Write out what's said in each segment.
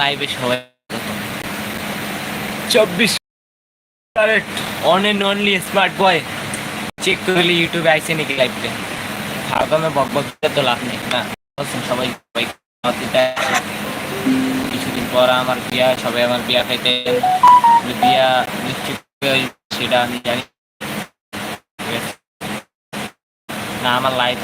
লাইভে সবাই চব্বিশ correct on and only smart boy check করলে ইউটিউবে আইসে নাকি লাইভে ফাঁকামে বক বক তো লাভ নেই। না সবাই সবাই কিছুদিন পর আমার বিয়া সবাই আমার বিয়া খাইতে বিয়া নিশ্চিত সেটা আমি জানি? না আমার লাইফ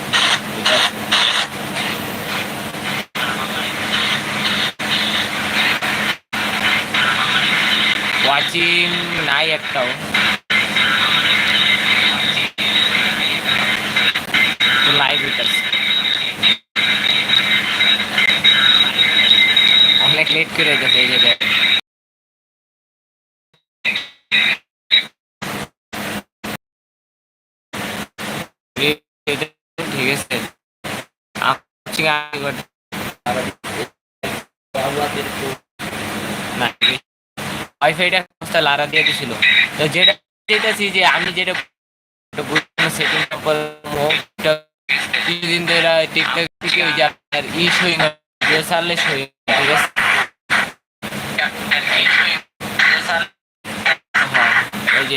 ওয়াচিং নাই একটাও। লাইভ হইতাছে। অনেক লেট করে গেছে এই জায়গায় ঠিক আছে। না ওয়াইফাইটা সমস্যা লারা দিয়ে দিছিল তো যেটা যেটাছি যে আমি যেটা সেটিং কিছুদিন ধরে টিকটক থেকে ওই যে ই না ভিডিও ছাড়লে ঠিক আছে হ্যাঁ ওই যে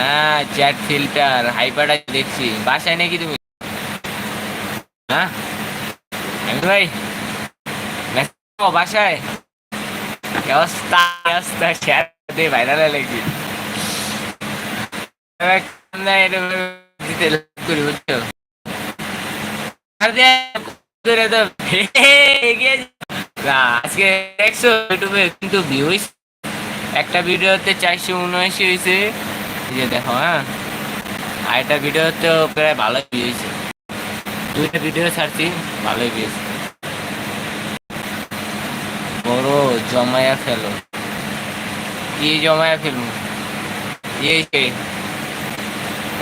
হ্যাঁ চ্যাট ফিল্টার হাইপারটা দেখছি। বাসায় নাকি তুমি? হ্যাঁ? ভাই দিতে আজকে দেখছ কিন্তু একটা ভিডিওতে চারশো উনআশি হয়েছে এই যে দেখো হ্যাঁ? আর একটা ভিডিওতেও প্রায় ভালোই ভিউ দুইটা ভিডিও ছাড়ছি, ভালোই ভিউ বড় জমায়া ফেলো কি জমায়া এই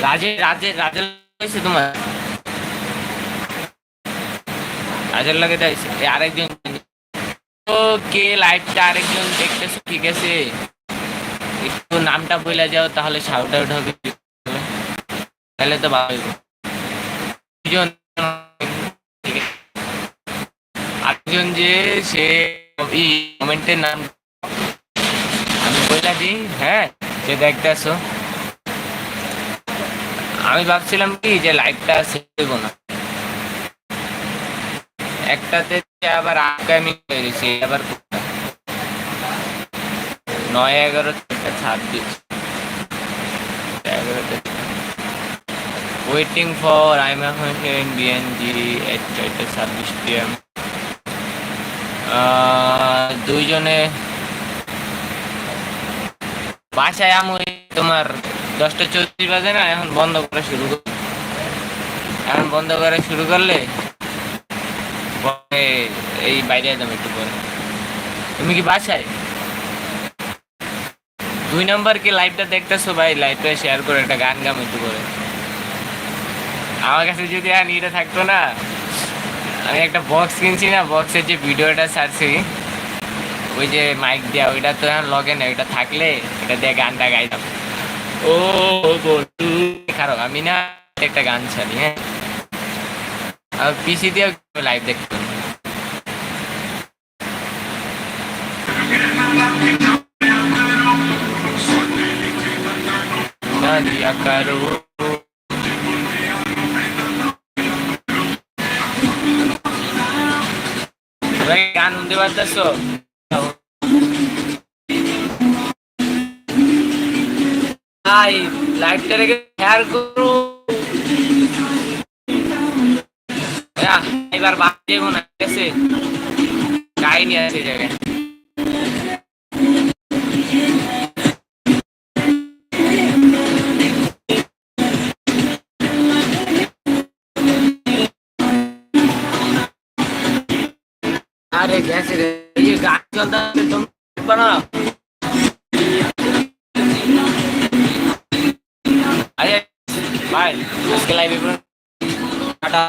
রাজে রাজে রাজের হয়েছে তোমার? রাজের লাগে আরেকজন। ও কে লাইভটা আরেকজন দেখতেছে, ঠিক আছে? একটু নামটা বলে যাও, তাহলে সাউট আউট হবে তাহলে তো ভালো হইব। দুজন যে সে কমেন্টের নাম আমি বলে দিই হ্যাঁ সে দেখতেছো। আমি ভাবছিলাম কি যে লাইভটা সেভ না। একটাতে আবার আগামী হয়ে গেছে আবার নয় এগারো থেকে ছাব্বিশ এগারোতে ওয়েটিং ফর আই এখন ইন বিএনজি এট চারটে ছাব্বিশ পিএম দুইজনে বাসায় আমি তোমার দশটা চৌত্রিশ বাজে না? এখন বন্ধ করা শুরু কর এখন বন্ধ করা শুরু করলে এই বাইরে একদম একটু পরে। তুমি কি বাসায়? দুই নাম্বার কি লাইভটা দেখতেছো ভাই? লাইভটা শেয়ার করে একটা গান গাম একটু করে। আমার কাছে যদি আর এটা থাকতো না, আমি একটা বক্স কিনছি না বক্সের যে ভিডিওটা ছাড়ছি, ওই যে মাইক দেওয়া ওইটা তো এখন লগে না ওইটা থাকলে এটা দিয়ে গানটা গাইতাম। ও খারাপ আমি না একটা গান ছাড়ি হ্যাঁ? আর পিসি দিয়ে লাইভ দেখতাম। ভাই গান ভাই লাইভটা রেখে করো এবার বাদ দেবো না আছে আছে জায়গায় আরে গেছে রে এই যে গান চলতে তুমি দেখবা না আরে ভাই আজকে লাইভে টাটা